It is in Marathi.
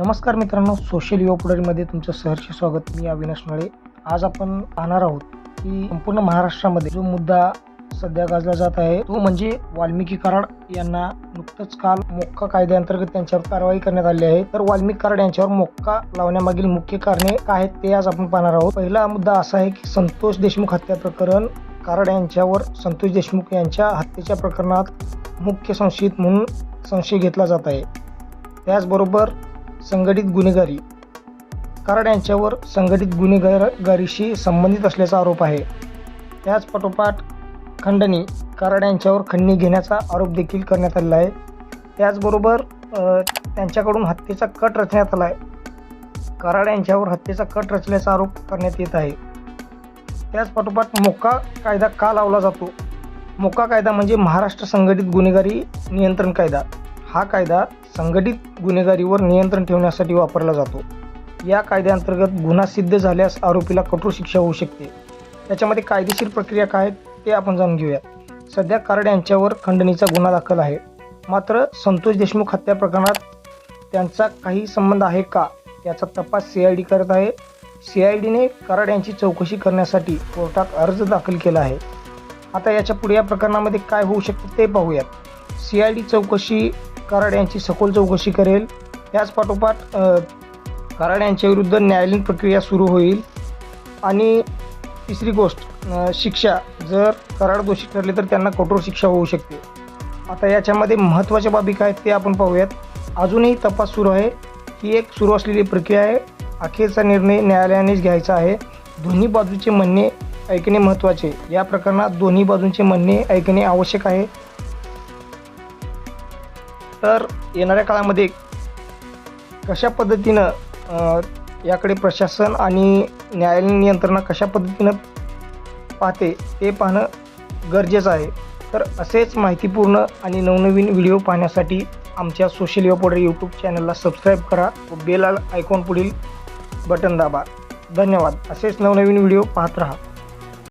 नमस्कार मित्रांनो सोशल युवा पुढारीमध्ये तुमचं सहर्ष स्वागत. मी अविनाश नळे. आज आपण पाहणार आहोत की संपूर्ण महाराष्ट्रामध्ये जो मुद्दा सध्या गाजला जात आहे तो म्हणजे वाल्मिकी कराड यांना नुकतंच काल मोक्का कायद्याअंतर्गत त्यांच्यावर कारवाई करण्यात आली आहे. तर वाल्मिकी कराड यांच्यावर मोक्का लावण्यामागील मुख्य कारणे काय आहेत ते आज आपण पाहणार आहोत. पहिला मुद्दा असा आहे की संतोष देशमुख हत्या प्रकरण कराड यांच्यावर संतोष देशमुख यांच्या हत्येच्या प्रकरणात मुख्य संशयित म्हणून संशय घेतला जात आहे. त्याचबरोबर संघटित गुन्हेगारी. कराड यांच्यावर संघटित गुन्हेगारीशी संबंधित असल्याचा आरोप आहे. त्याच पाठोपाठ खंडणी कराड यांच्यावर खंडणी घेण्याचा आरोप देखील करण्यात आलेला आहे. त्याचबरोबर त्यांच्याकडून हत्येचा कट रचण्यात आला आहे. कराड यांच्यावर हत्येचा कट रचल्याचा आरोप करण्यात येत आहे. त्याच पाठोपाठ मोक्का कायदा का लावला जातो? मोका कायदा म्हणजे महाराष्ट्र संघटित गुन्हेगारी नियंत्रण कायदा. हा कायदा संघटित गुन्हेगारीवर नियंत्रण ठेवण्यासाठी वापरला जातो. या कायद्याअंतर्गत गुन्हा सिद्ध झाल्यास आरोपीला कठोर शिक्षा होऊ शकते. त्याच्यामध्ये कायदेशीर प्रक्रिया काय आहेत ते आपण जाणून घेऊया सध्या कार्ड यांच्यावर खंडणीचा गुन्हा दाखल आहे. मात्र संतोष देशमुख हत्या प्रकरणात त्यांचा काही संबंध आहे का? याचा तपास सी आय डी करत आहे. सी आय डीने कराड यांची चौकशी करण्यासाठी कोर्टात अर्ज दाखल केला आहे. आता याच्यापुढे या प्रकरणामध्ये काय होऊ शकते ते पाहूयात. सी आय डी चौकशी कराड यांची सखोल चौकशी करेल. त्याच पाठोपाठ कराड यांच्याविरुद्ध न्यायालयीन प्रक्रिया सुरू होईल. आणि तिसरी गोष्ट शिक्षा. जर कराड दोषी ठरले तर त्यांना कठोर शिक्षा होऊ शकते. आता याच्यामध्ये महत्त्वाच्या बाबी काय आहेत ते आपण पाहूयात. अजूनही तपास सुरू आहे. ही एक सुरू असलेली प्रक्रिया आहे. अखेरचा निर्णय न्यायालयानेच घ्यायचा आहे. दोन्ही बाजूचे म्हणणे ऐकणे महत्त्वाचे. या प्रकरणात दोन्ही बाजूंचे म्हणणे ऐकणे आवश्यक आहे. तर येणाऱ्या काळामध्ये कशा पद्धतीनं याकडे प्रशासन आणि न्यायालयीन यंत्रणा कशा पद्धतीनं पाहते ते पाहणं गरजेचं आहे. तर असेच माहितीपूर्ण आणि नवनवीन व्हिडिओ पाहण्यासाठी आमच्या सोशल युवा यूट्यूब चॅनलला सबस्क्राईब करा व बेल आयकॉन पुढील बटन दाबा. धन्यवाद. असेच नवनवीन व्हिडिओ पाहत राहा.